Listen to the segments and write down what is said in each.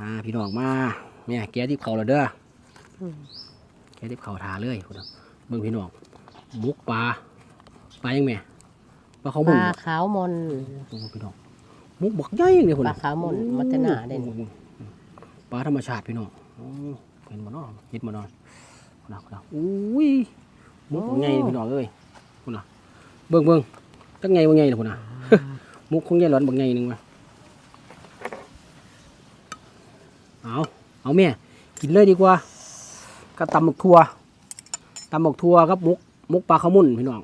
อ่าพี่น้องมาเนี่ยแกะที่เขาแล้วเด้ออืมแกะที่เขาทาเลยพุ่นน่ะเบิ่งพี่น้องมุกปลาปลายังแม่ปลาเขาปหมุนลาขาวมนโอ้พี่น้องมุกบักใหญ่เลยพุ่นปลาขาวหมุนมัตนาเด่นปลาธรรมชาติพี่น้องโอ้เห็นบ่เนาะเห็นบ่เนาะพุ่นน่ะพุ่นน่ะอุ้ยมุกบักใหญ่พี่น้องเอ้ยพุ่นน่ะเบิ่งเบิ่งจักไงบ่ใหญ่ล่ะพุ่นน่ะมุกคงใหญ่หลอนบักใหญ่หนึงว่ะ เอาเอาแม่กินเลยดีกว่ากับตำหมกทั่วตำหมกทั่วกับมุกมุกปลาขาวมุนพี่น้อง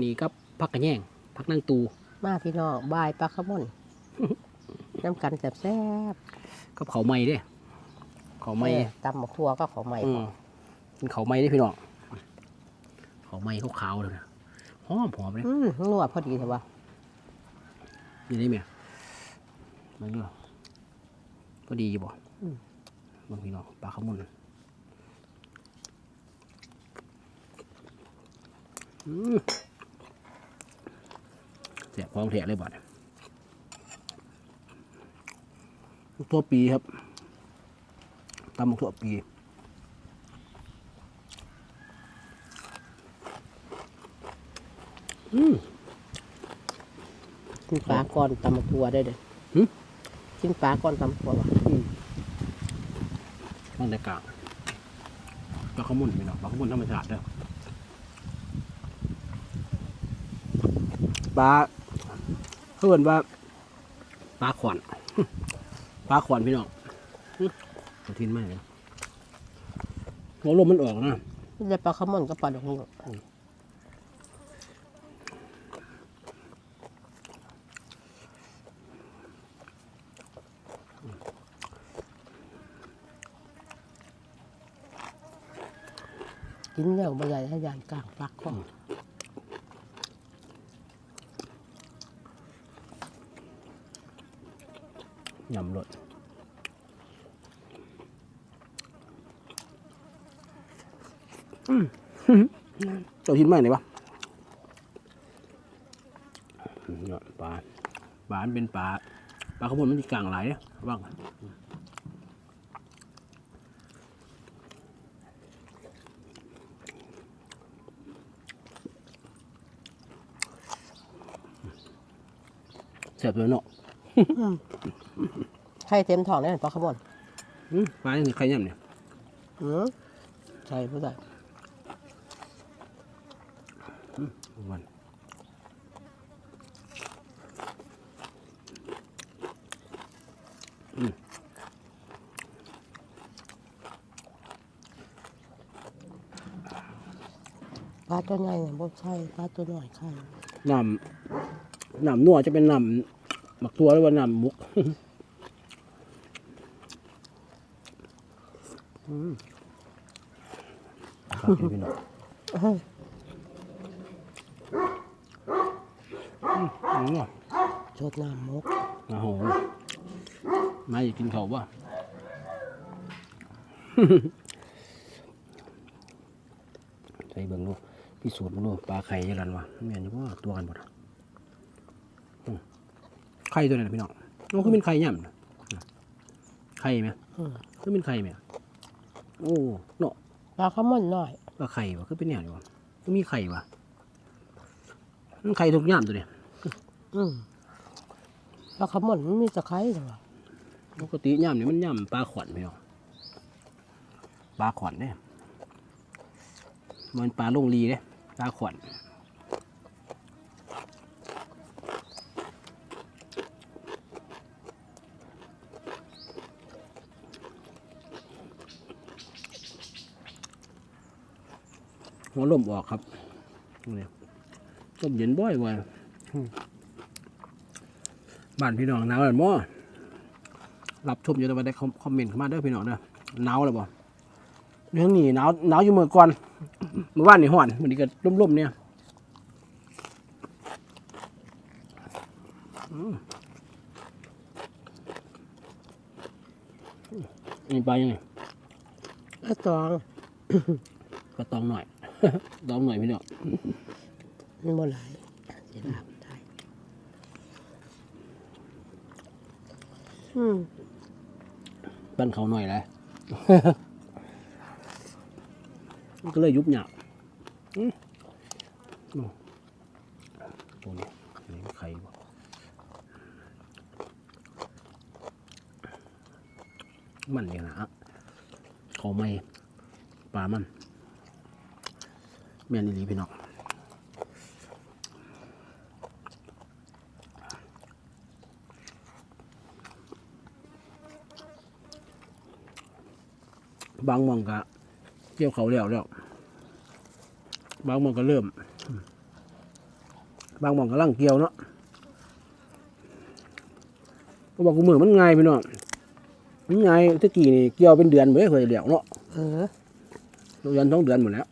นี่กับผักกระแยงผักนางตู มาพี่น้องบายปลาขาวมนน้ำกันแซ่บกับเขาวไหม้เด้เขาวๆไหม้เออตำหมกทั่วก็ของใหม่อืมเป็นเขาวไหม้เด้พี่น้องเขาวไหม้ขาวๆเลยนะหอมหอมเลยอืมนัวพอดีเถอะวะนี่ได้ไหมมันเนาะพอดีอยู่บ่ บางพี่น้องปลาขาวมุนอืมแสบพร้อมแทะเลยบ่เนี่ยทั่วปีครับตำหมกทั่วปีอืมกินปลาก่อนตำหมกทั่วได้เด้อหึกินปลาก่อนตำหมกทั่ววะ บางแต่กลางปลาขามุนพี่น้องปลาขามุนธรรมชาติเด้อปลาเขาเอินว่าปลาขวานปลาขวานพี่น้องกระทินมากเลยหัวลมมันออกนะนี่ปลาขาวมนกับปลาดอกนิ้ กินแล้วบ่ใหญ่ให้ยานกลางปลักของยำรสอืมเจ้าทินมากเลยวะอืมเนี่ยปลาปลามันเป็นปลาปลาขาวมุนมันจะกลางหลายเนี่ยบ้าง เสียบเลยเนาะไข่เต็มท้องแน่นปลาขาวมนอืมปลานี่ใครย่ำเนี่ยอืมใช่ผู้ใดวันปลาตัวใหญ่เนี่ยบ่ใช่ปลาตัวน้อยใช่น้ำ น้ำนัวจะเป็นน้ำหมักตัวหรือว่าน้ำมุกอืมครับพี่น้องเฮ้ยอืมชดน้ำมกโอ้โหมาอยากกินเขาวป่ะใส่เบิ่งดูพิสูจน์มาดูปลาไข่ยังกันวะแม่นอยู่ว่าตัวกันหมดอะอืม ไข่ตัวไหนนะพี่น้องน้องคือเป็นไข่ย่ำน่ะไข่ไหมอืมคือเป็นไข่ไหมโอ้เนาะปลาขาวมนน้อยปลาไข่วะคือเป็นแนวนี้วะก็มีไข่วะมันไข่ทุกย่ำตัวเนี่ยอืมปลาขาวมนมันมีตะไคร้เหรอวะปกติย่ำเนี่ยมันย่ำปลาขวัญพี่น้องปลาขวัญเนี่ยมันปลาลงรีเนี่ยปลาขวัญ หัวลมออกครับนี่ลมเย็นบ่อยว่ะอืมบ้านพี่น้องหนาวเลยมั้รับชมอยู่แต่ว่าได้คอมคอมเมนต์เข้ามาเด้อพี่น้องเด้อหนาวเลยบ่เรื่องนี้หนาวหนาวอยู่เมื่อก่อนเมื่อวานนี่ฮ้อนวันนี้ก็ร่มๆเนี่ยอืมนี่ปลายังไงปลาตองปลาตองหน่อย ตองหน่อยพี่น้องมันบ่หลายสิลาบได้อืมปั้นเขาหน่อยเลยมันก็เลยยุบหยาบอื้ออืมตัวนี้อันนี้ไข่บ่มันเนี่ยนะเขาไม่ปลามัน แม่นอีหลีพี่น้องบางหมองก็เกี่ยวเขาแล้วแล้วบางหมองก็เริ่ม บางหมองก็ลังเกี่ยวเนาะก็บอกกูมือมันง่ายพี่น้องมันง่ายตะกี้นี่เกี่ยวเป็นเดือนไม่เคยเดียวเนาะเออเดือนสองเดือนหมดแล้ว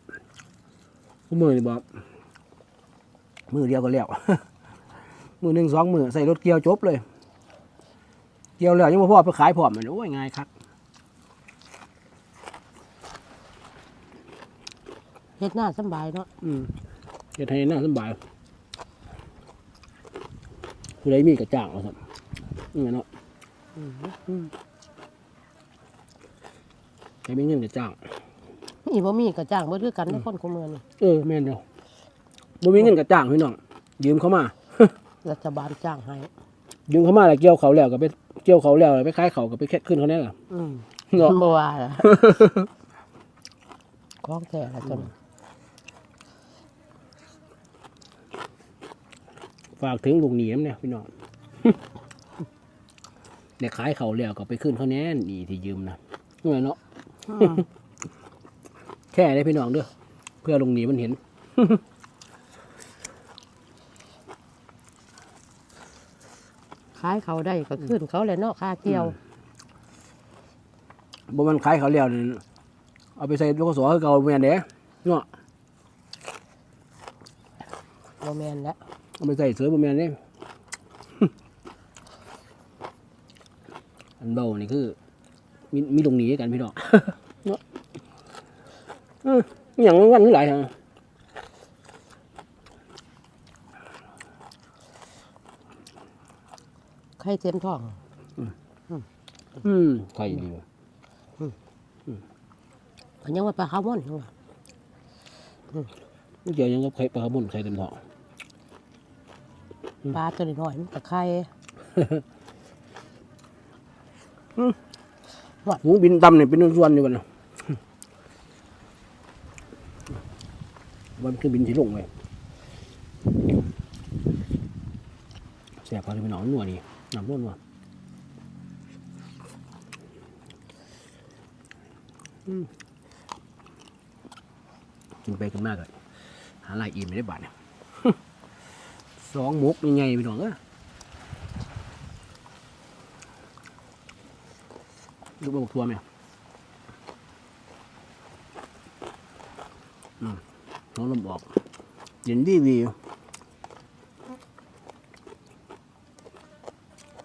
กูมือนี่บอกมือเดียวก็แล้วมือหนึ่งสองมือใส่รถเกี่ยวจบเลย เกี่ยวแล้วยังไม่พอไปขายพร้อมมันโอ้ยง่ายครับเฮ็ดหน้าสำบายเนาะอืมเฮ็ดให้น่าสบายผู้ใดมีกระจ่างเอาครับนี่ไงเนาะอืมใครมีเงินกระจ่าง อีบ่มีก็จ้างบ่คือกันในคนคุมือนี่เออแม่นเดียวบ่มีเงินกระจ่างพี่น้องยืมเข้ามา รัฐบาลจ้างให้ยืมเข้ามาแล้วเกี่ยวเขาแล้วก็ไปเกี่ยวเขาแล้วไปขายเขาก็ไปแค่ขึ้นเขาแน่ล่ะอืมเนาะบ่ว่าล่ะของแท้ละจนฝากถึงลุงหนีน้ำเนี่ยพี่น้องเดี๋ยวขายเขาแล้วก็ไปขึ้นเขาแน่นี่ที่ยืมนะเงินเนาะ อืม แค่ได้พี่น้องเด้อเพื่อลุงหนีมันเห็นขายเขาได้ก็ขึ้นเขาแหละเนาะค่าเกี่ยวบ่มันขายเขาแล้วนี่เอาไปใส่ลูกสอคือเก่าแม่นเด้เนาะบ่แม่นแล้วเอาไปใส่เสือบ่แม่นเด้อันเบานี่คือ มีมีลุงหนีกันพี่น้องเนาะเอออหย่างวันนี้หลายทางไข่เต็มท้อง อืมใครดีวะก็ยังว่าปลาคาร์บอนอยู่ว่ะนี่เกี่ยวยังกับไข่ปลาหมุนไข่เต็มท้องปลาตัวน้อยๆมันก็ไข่หมูบินตำเนี่ยเป็นส่วนๆอยู่กันนะ วันขึ้นบินสีลงเลยแสบพอที่เป็นหนอนนัวนี่น้ำนัวนัวอืมกินไปกันมากเลยหาลายอิ่มไม่ได้บาทเนี่ยสองมุกยังไงพี่น้องอ้ยลูกบะบกทัวร์ไหมอืม น้องลมออกเย็นดีวีอยู่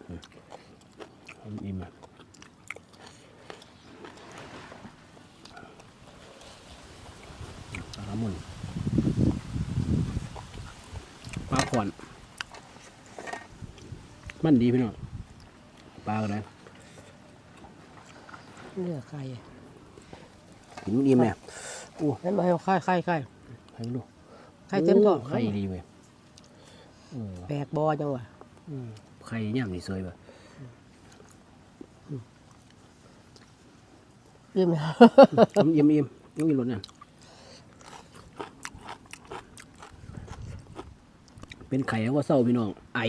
อืมเอาอิ่มอะปลาหมุนปลาขอนมันดีพี่น้องปลากันเลยเนื้อไข่กินมันอิ่มเนี่ยเห็นบ่ให้เอาไข่ไข่ไข่ ให้ดูไข่เต็มท้องไข่ดีเว้ยเออแปลกบ่จังวะไข่ย่างนี่สวยป่ะอิ่มเยี่ยมเยี่ยมยังมีรถเนี่ยเป็นไข่แล้วก็เศร้าพี่น้อง ไอ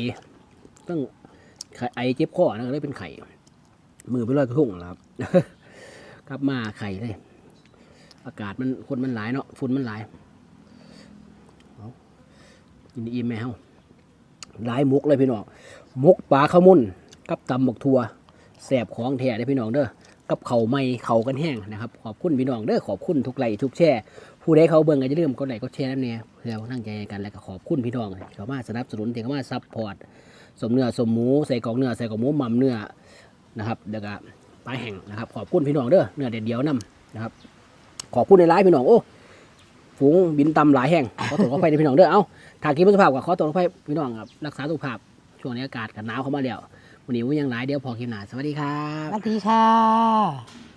ต้องไข่ไอเจ็บคอนะก็เลยเป็นไข่ มือไปลอยกระทงแล้วครับ กลับมาไข่เลย อากาศมันคนมันหลายเนาะฝุ่นมันหลายเอา กินอิ่มแมวหลายมุกเลยพี่น้องมุกปลาข้าวมุนกับตำบักทัวแสบของแท้ได้พี่น้องเด้อกับเขาไม่เขากันแห้งนะครับขอบคุณพี่น้องเด้อขอบคุณทุกไลค์ทุกแชร์ผู้ใดเขาเบิ่งก็จะเริ่มกดไลค์กดแชร์นั่นแน่เพื่อตั้งใจกันแล้วก็ขอบคุณพี่น้องเขามาสนับสนุนที่เขามาซัพพอร์ตสมเนื้อสมหมูใส่กองเนื้อใส่กองหมูม่ำเนื้อนะครับแล้วก็ปลาแห้งนะครับ ขอบคุณพี่น้องเด้อเนื้อเด็ดเดียวนํนะครับ ขอบคุณในไลฟ์พี่น้องโอ้ฝูงบินตำหลายแห่งขอตรวจขอไฟในพี่น้องเด้อเอ้า ทางกินสุขภาพกับขอตัวลงไฟพี่น้องครับรักษาสุขภาพช่วงนี้อากาศกันหนาวเข้ามาแล้ววันนี้วันยังหลายเดี๋ยวพอคินหนาสวัสดีครับสวัสดีค่ะ